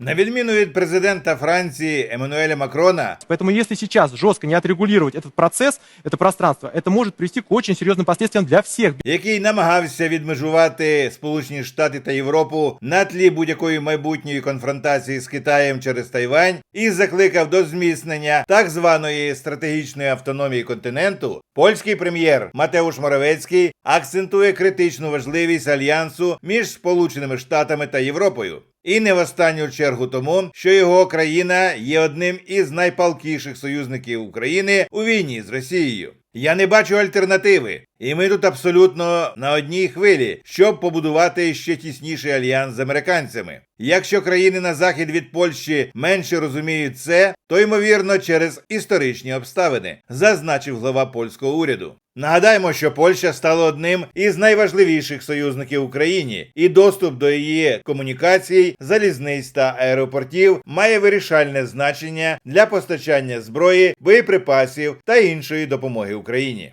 На відміну від президента Франції Еммануеля Макрона, Поэтому если сейчас жестко не отрегулировать этот процесс, это пространство, это может привести к очень серьезным последствиям для всех. який намагався відмежувати Сполучені Штати та Європу на тлі будь-якої майбутньої конфронтації з Китаєм через Тайвань і закликав до зміцнення так званої стратегічної автономії континенту, польський прем'єр Матеуш Моровецький акцентує критичну важливість альянсу між Сполученими Штатами та Європою. І не в останню чергу тому, що його країна є одним із найпалкіших союзників України у війні з Росією. Я не бачу альтернативи, і ми тут абсолютно на одній хвилі, щоб побудувати ще тісніший альянс з американцями. Якщо країни на захід від Польщі менше розуміють це, то ймовірно через історичні обставини, зазначив глава польського уряду. Нагадаємо, що Польща стала одним із найважливіших союзників Україні, і доступ до її комунікацій, залізниць та аеропортів має вирішальне значення для постачання зброї, боєприпасів та іншої допомоги Україні.